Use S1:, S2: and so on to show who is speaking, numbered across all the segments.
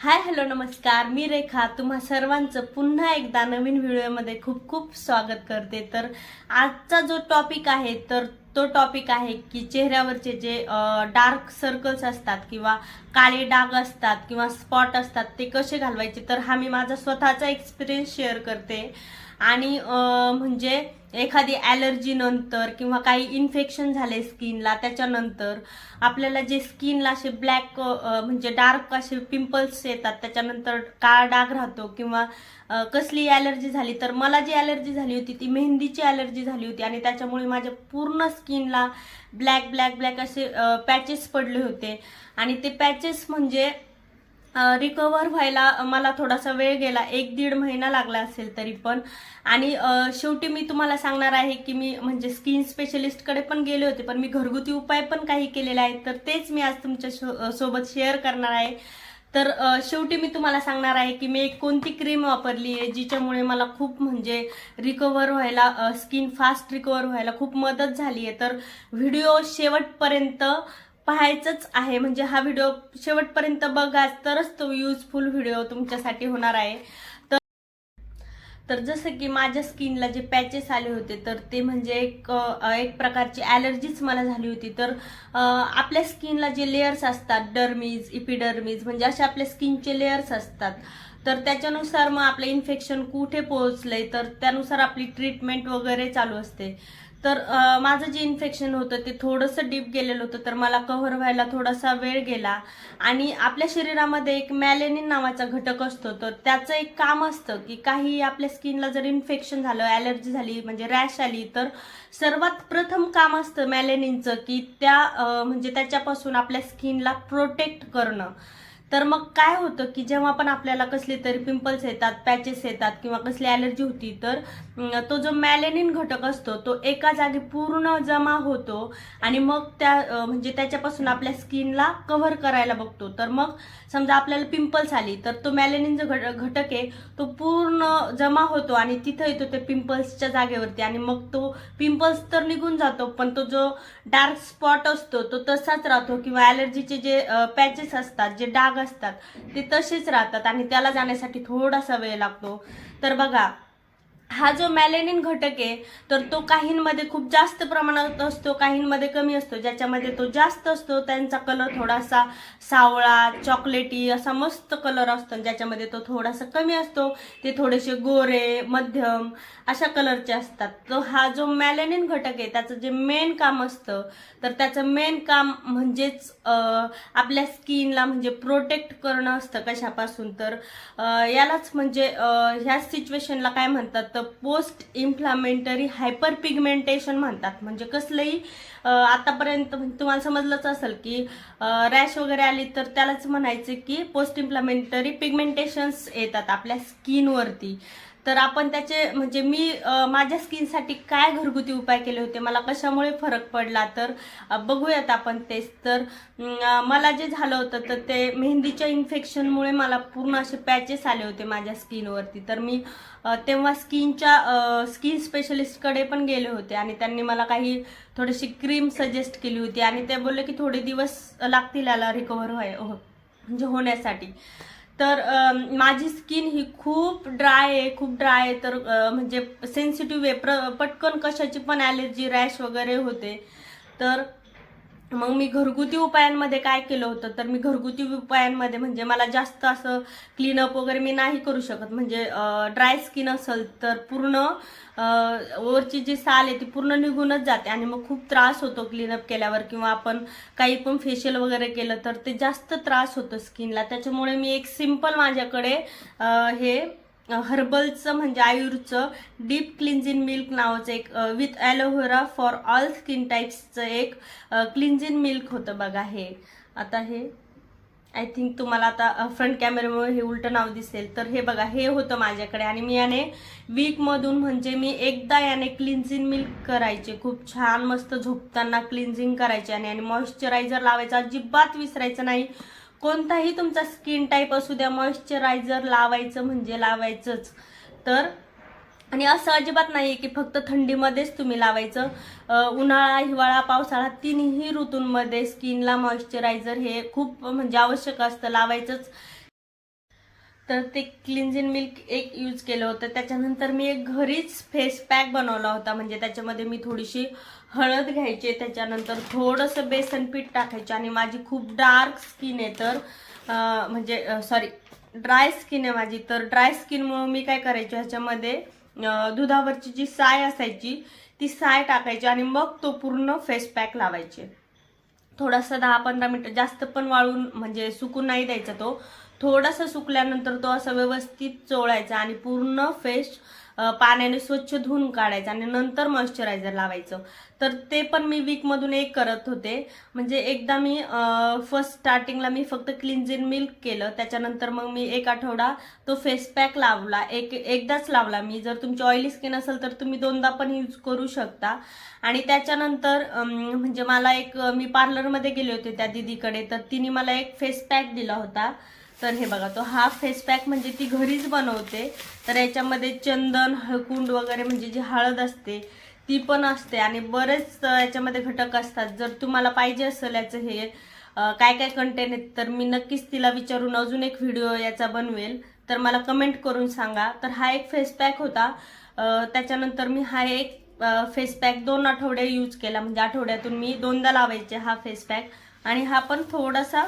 S1: Hi hello नमस्कार. मी रेखा. तुम्हा सर्वांचं पुन्हा एकदा नवीन व्हिडिओमध्ये खूप खूप स्वागत करते. तर आजचा जो टॉपिक आहे तर तो टॉपिक आहे की चेहऱ्यावरचे जे डार्क सर्कल्स असतात किंवा काळे डाग असतात किंवा स्पॉट असतात ते कसे घालवायचे? तर हा मी माझा स्वतःचा एक्सपिरियन्स शेअर करते. आणि म्हणजे एखादी ॲलर्जी नंतर किंवा काही इन्फेक्शन झाले स्किनला त्याच्यानंतर आपल्याला जे स्किनला असे ब्लॅक म्हणजे डार्क असे पिंपल्स येतात त्याच्यानंतर काळा डाग राहतो किंवा कसली ॲलर्जी झाली तर मला जी ॲलर्जी झाली होती ती मेहंदीची ॲलर्जी झाली होती आणि त्याच्यामुळे माझ्या पूर्ण स्किनला ब्लॅक ब्लॅक ब्लॅक असे पॅचेस पडले होते. आणि ते पॅचेस म्हणजे रिकवर व्हायला मला थोडासा वेळ गेला. एक दीड महिना लागला असेल तरी पण. आणि शेवटी मी तुम्हाला सांगणार आहे की मी म्हणजे स्किन स्पेशलिस्टकडे पण गेले होते पण मी घरगुती उपाय पण काही केलेले आहेत तर तेच मी आज तुमच्या शो- सोबत शेअर करणार आहे. तर शेवटी मी तुम्हाला सांगणार आहे की मी एक कोणती क्रीम वापरली आहे जिच्यामुळे मला खूप म्हणजे रिकवर व्हायला स्किन फास्ट रिकवर व्हायला खूप मदत झाली आहे. तर व्हिडिओ शेवटपर्यंत पाहायचंच आहे. म्हणजे हा व्हिडिओ शेवटपर्यंत बघाच तरच तो युजफुल व्हिडिओ तुमच्यासाठी होणार आहे. तर तर जसं की माझ्या स्किनला जे पॅचेस आले होते तर ते म्हणजे एक एक प्रकारची ॲलर्जीच मला झाली होती. तर आपल्या स्किनला जे लेयर्स असतात डर्मीज इपिडर्मीज म्हणजे असे आपल्या स्किनचे लेयर्स असतात. तर त्याच्यानुसार मग आपलं इन्फेक्शन कुठे पोहोचलंय? तर त्यानुसार आपली ट्रीटमेंट वगैरे चालू असते. तर माझं जे इन्फेक्शन होतं ते थोडंसं डीप गेलेलं होतं तर मला कव्हर व्हायला थोडासा वेळ गेला. आणि आपल्या शरीरामध्ये एक मॅलेनिन नावाचा घटक असतो तर त्याचं एक काम असतं की काही आपल्या स्किनला जर इन्फेक्शन झालं ॲलर्जी झाली म्हणजे रॅश आली तर सर्वात प्रथम काम असतं मॅलेनिनचं की त्या म्हणजे त्याच्यापासून आपल्या स्किनला प्रोटेक्ट करणं. तर मग काय होतं की जेव्हा पण आपल्याला कसले तरी पिंपल्स येतात पॅचेस येतात किंवा कसली ॲलर्जी होती तर तो जो मॅलेनिन घटक असतो तो एका जागी पूर्ण जमा होतो आणि मग त्या म्हणजे त्याच्यापासून आपल्या स्किनला कव्हर करायला बघतो. तर मग समजा आपल्याला पिंपल्स आली तर तो मॅलेनिन जो घट- घटक आहे तो पूर्ण जमा होतो आणि तिथं येतो ते पिंपल्सच्या जागेवरती. आणि मग तो पिंपल्स तर निघून जातो पण तो जो डार्क स्पॉट असतो तो तसाच राहतो किंवा ॲलर्जीचे जे पॅचेस असतात जे डाग असतात ते तसेच राहतात आणि त्याला जाण्यासाठी थोडासा वेळ लागतो. तर बघा हा जो मॅलेनिन घटक आहे तर तो काहींमध्ये खूप जास्त प्रमाणात असतो काहींमध्ये कमी असतो. ज्याच्यामध्ये तो जास्त असतो त्यांचा कलर थोडासा सावळा चॉकलेटी असा मस्त कलर असतो. आणि ज्याच्यामध्ये तो थोडासा कमी असतो ते थोडेसे गोरे मध्यम अशा कलरचे असतात. तो हा जो मॅलेनिन घटक आहे त्याचं जे मेन काम असतं तर त्याचं मेन काम म्हणजेच आपल्या स्किनला म्हणजे प्रोटेक्ट करणं असतं कशापासून. तर यालाच म्हणजे ह्या सिच्युएशनला काय म्हणतात? तर पोस्ट इन्फ्लामेंटरी हायपर पिगमेंटेशन म्हणतात. म्हणजे कसलंही आतापर्यंत तुम्हाला समजलंच असेल की रॅश वगैरे आली तर त्यालाच म्हणायचं की पोस्ट इन्फ्लामेंटरी पिगमेंटेशन्स येतात आपल्या स्किनवरती तर आपण त्याचे म्हणजे मी माझ्या स्किनसाठी काय घरगुती उपाय केले होते मला कशामुळे फरक पडला तर बघूयात आपण तेच. तर मला जे झालं होतं तर ते मेहंदीच्या इन्फेक्शनमुळे मला पूर्ण असे पॅचेस आले होते माझ्या स्किनवरती तर मी तेव्हा स्किनच्या स्किन स्पेशलिस्टकडे पण गेले होते आणि त्यांनी मला काही थोडीशी क्रीम सजेस्ट केली होती आणि ते बोलले की थोडे दिवस लागतील याला रिकवर व्हाय हो म्हणजे होण्यासाठी. तर माझी स्किन ही खूप ड्राय आहे खूप ड्राय आहे. तर म्हणजे सेन्सिटिव्ह आहे. प्र पटकन कशाची पण ॲलर्जी रॅश वगैरे होते. तर मग मी घरगुती उपायांमध्ये काय केलं होतं? तर मी घरगुती उपायांमध्ये म्हणजे मला जास्त असं क्लीनअप वगैरे मी नाही करू शकत. म्हणजे ड्राय स्किन असेल तर पूर्ण वरची जी साल आहे ती पूर्ण निघूनच जाते आणि मग खूप त्रास होतो क्लीनअप केल्यावर किंवा आपण काही पण फेशियल वगैरे केलं तर ते जास्त त्रास होतो स्किनला त्याच्यामुळे मी एक सिंपल माझ्याकडे हे हर्बलचं म्हणजे आयुर्चं डीप क्लिन्झिन मिल्क नावाचं एक with aloe vera for all skin टाईप्सचं एक क्लिन्झिन मिल्क होतं बघा हे. आता हे आय थिंक तुम्हाला आता फ्रंट कॅमेऱ्यामुळे हे उलटं नाव दिसेल. तर हे बघा हे होतं माझ्याकडे आणि मी याने वीकमधून म्हणजे मी एकदा याने क्लिन्झिंग मिल्क करायचे. खूप छान मस्त झोपताना क्लिन्झिंग करायचे आणि आणि मॉइश्चरायझर लावायचं. अजिबात विसरायचं नाही. कोणताही तुमचा स्किन टाईप असू द्या मॉइश्चरायझर लावायचं म्हणजे लावायचंच. तर आणि असं अजिबात नाही की फक्त थंडीमध्येच तुम्ही लावायचं. उन्हाळा हिवाळा पावसाळा तिन्ही ऋतूंमध्ये स्किनला मॉइश्चरायझर हे खूप म्हणजे आवश्यक असतं लावायचंच. तर ते क्लिन्झिंग मिल्क एक यूज केलं होतं. त्याच्यानंतर मी एक घरीच फेस पॅक बनवला होता. म्हणजे त्याच्यामध्ये मी थोडीशी हळद घ्यायची त्याच्यानंतर थोडंसं बेसन पीठ टाकायचे आणि माझी खूप डार्क स्किन आहे तर म्हणजे सॉरी ड्राय स्किन आहे माझी. तर ड्राय स्किनमुळं मी काय करायचे ह्याच्यामध्ये दुधावरची जी साय असायची ती साय टाकायची आणि मग तो पूर्ण फेस पॅक लावायचे. थोडासा दहा पंधरा मिनटं जास्त पण वाळून म्हणजे सुकून नाही द्यायचा तो. थोडासा सुकल्यानंतर तो असा व्यवस्थित चोळायचा आणि पूर्ण फेस पाण्याने स्वच्छ धुवून काढायचं आणि नंतर मॉइश्चरायझर लावायचं. तर ते पण मी वीकमधून एक करत होते. म्हणजे एकदा मी फर्स्ट स्टार्टिंगला मी फक्त क्लिन्झिन मिल्क केलं. त्याच्यानंतर मग मी एक आठवडा तो फेस पॅक लावला. एक एकदाच लावला. मी जर तुमची ऑइली स्किन असेल तर तुम्ही दोनदा पण यूज करू शकता. आणि त्याच्यानंतर म्हणजे मला एक मी पार्लरमध्ये गेले होते त्या दिदीकडे. तर तिने मला एक फेस पॅक दिला होता. तर हे बघा तो हा फेस पॅक म्हणजे ती घरीच बनवते. तर याच्यामध्ये चंदन हळकुंड वगैरे म्हणजे जी हळद असते ती पण असते. आणि बरेच याच्यामध्ये घटक असतात. जर तुम्हाला पाहिजे असेल याचं हे काय काय कंटेंट आहेत तर मी नक्कीच तिला विचारून अजून एक व्हिडिओ याचा बनवेल. तर मला कमेंट करून सांगा. तर हा एक फेस पॅक होता. त्याच्यानंतर मी हा एक फेस पॅक दोन आठवडे यूज केला. म्हणजे आठवड्यातून मी दोनदा लावायचे हा फेस पॅक आणि हा पण थोडासा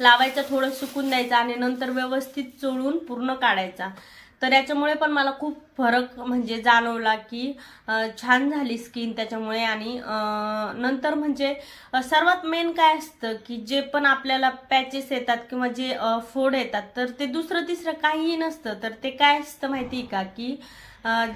S1: लावायचा थोडं सुकून द्यायचा आणि नंतर व्यवस्थित चोळून पूर्ण काढायचा. तर याच्यामुळे पण मला खूप फरक म्हणजे जाणवला की छान झाली स्किन त्याच्यामुळे आणि नंतर म्हणजे सर्वात मेन काय असतं की जे पण आपल्याला पॅचेस येतात किंवा जे फोड येतात तर ते दुसरं तिसरं काहीही नसतं. तर ते काय असतं माहिती आहे का की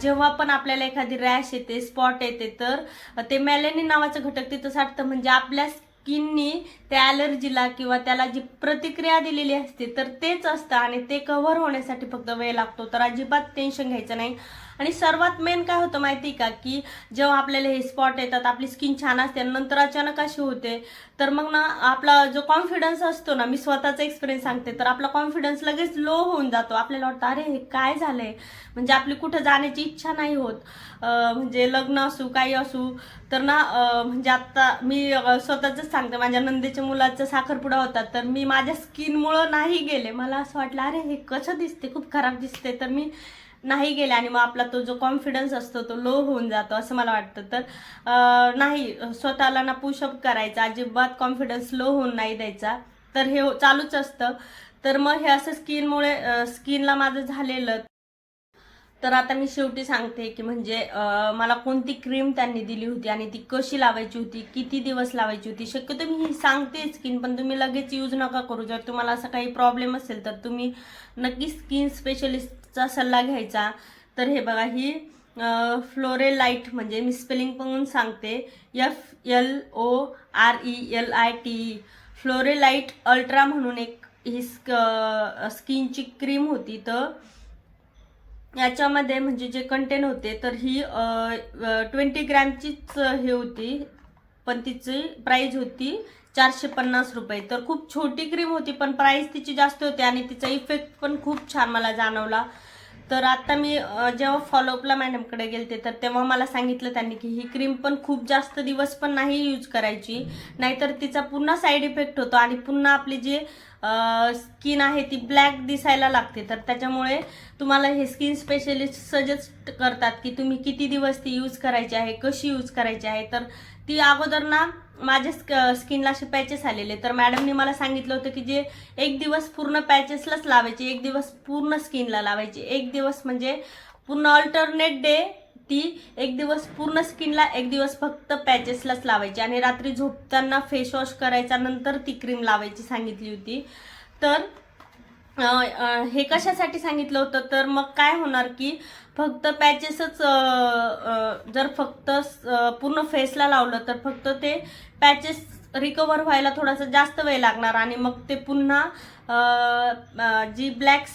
S1: जेव्हा पण आपल्याला एखादी रॅश येते स्पॉट येते तर ते मॅलेनी नावाचं घटक तिथं साठतं. म्हणजे आपल्या स्किननी त्या ॲलर्जीला किंवा त्याला जी प्रतिक्रिया दिलेली असते तर तेच असतं आणि ते कव्हर होण्यासाठी फक्त वेळ लागतो. तर अजिबात टेन्शन घ्यायचं नाही. आणि सर्वात मेन काय होतं माहिती आहे का? की जेव्हा आपल्याला हे स्पॉट येतात आपली स्किन छान असते नंतर अचानक अशी होते तर मग ना आपला जो कॉन्फिडन्स असतो ना मी स्वतःचा एक्सपिरियन्स सांगते तर आपला कॉन्फिडन्स लगेच लो होऊन जातो. आपल्याला वाटतं अरे हे काय झालंय? म्हणजे आपली कुठं जाण्याची इच्छा नाही होत. म्हणजे लग्न असू काही असू तर ना म्हणजे आता मी स्वतःच सांगते. माझ्या नंदेच्या मुलाचा साखरपुडा होता तर मी माझ्या स्किनमुळं नाही गेले. मला असं वाटलं अरे हे कसं दिसते? खूप खराब दिसते. तर मी नाही गेले आणि मग आपला तो जो कॉन्फिडन्स असतो तो लो होऊन जातो असं मला वाटतं. तर नाही स्वतःला ना पुशअप करायचा अजिबात कॉन्फिडन्स लो होऊन नाही द्यायचा. तर हे चालूच असतं. तर मग हे असं स्किनमुळे स्किनला माझं झालेलं. तर आता मी शेवटी सांगते की म्हणजे मला कोणती क्रीम त्यांनी दिली होती आणि ती कशी लावायची होती किती दिवस लावायची होती शक्यतो मी ही सांगते स्किन पण तुम्ही लगेच यूज नका करू. जर तुम्हाला असा काही प्रॉब्लेम असेल तर तुम्ही नक्की स्किन चा सल्ला घ्यायचा. तर हे बघा ही फ्लोरेलाईट म्हणजे मी स्पेलिंग पण सांगते. F L O R E L I T Florelite ultra म्हणून एक ही स्क स्किनची क्रीम होती. तर याच्यामध्ये म्हणजे जे कंटेन होते तर ही ट्वेंटी ग्रॅमचीच हे होती. पण तिची प्राईज होती चारशे पन्नास रुपये. तर खूप छोटी क्रीम होती पण प्राइस तिची जास्त होती आणि तिचा इफेक्ट पण खूप छान मला जाणवला. तर आता मी जेव्हा फॉलोअपला मॅडमकडे गेलते तर तेव्हा मला सांगितलं त्यांनी की ही क्रीम पण खूप जास्त दिवस पण नाही यूज करायची. नाहीतर तिचा पुन्हा साईड इफेक्ट होतो आणि पुन्हा आपली जी स्किन आहे ती ब्लॅक दिसायला लागते. तर त्याच्यामुळे तुम्हाला हे स्किन स्पेशलिस्ट सजेस्ट करतात की तुम्ही किती दिवस ती यूज करायची आहे कशी यूज करायची आहे. तर ती अगोदर ना माझ्या स्क स्किनला असे पॅचेस आलेले. तर मॅडमनी मला सांगितलं होतं की जे एक दिवस पूर्ण पॅचेसलाच लावायचे. एक दिवस पूर्ण स्किनला लावायचे. एक दिवस म्हणजे पूर्ण अल्टरनेट डे ती एक दिवस पूर्ण स्किनला एक दिवस फक्त पॅचेसलाच लावायची आणि रात्री झोपताना फेस वॉश करायचा नंतर ती क्रीम लावायची सांगितली होती. तर हे कशासाठी सांगितलं होतं? तर मग काय होणार की फक्त पॅचेसच जर फक्त पूर्ण फेसला लावलं तर फक्त ते पॅचेस रिकवर व्हायला थोडासा जास्त वेळ लागणार आणि मग ते पुन्हा जी ब्लॅक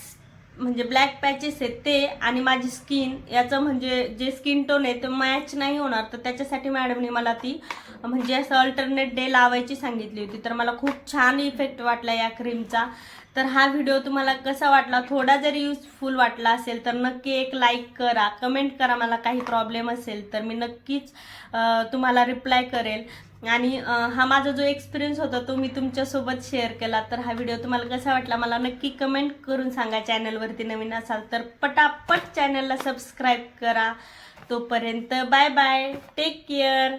S1: म्हणजे ब्लॅक पॅचेस आहेत ते आणि माझी स्किन याचं म्हणजे जे स्किन टोन आहे ते मॅच नाही होणार. तर त्याच्यासाठी मॅडमने मला ती म्हणजे असं अल्टरनेट डे लावायची सांगितली होती. तर मला खूप छान इफेक्ट वाटला या क्रीमचा तर हा व्हिडिओ तुम्हाला कसा वाटला? थोडा जरी युजफुल वाटला असेल तर नक्की एक लाईक करा. कमेंट करा मला काही प्रॉब्लेम असेल तर मी नक्कीच तुम्हाला रिप्लाय करेल. आणि हा माझा जो एक्सपिरियन्स होता तो मी तुमच्यासोबत शेअर केला. तर हा व्हिडिओ तुम्हाला कसा वाटला? मला नक्की कमेंट करून सांगा. चॅनलवरती नवीन असाल तर पटापट चॅनलला सबस्क्राईब करा. तोपर्यंत बाय बाय टेक केअर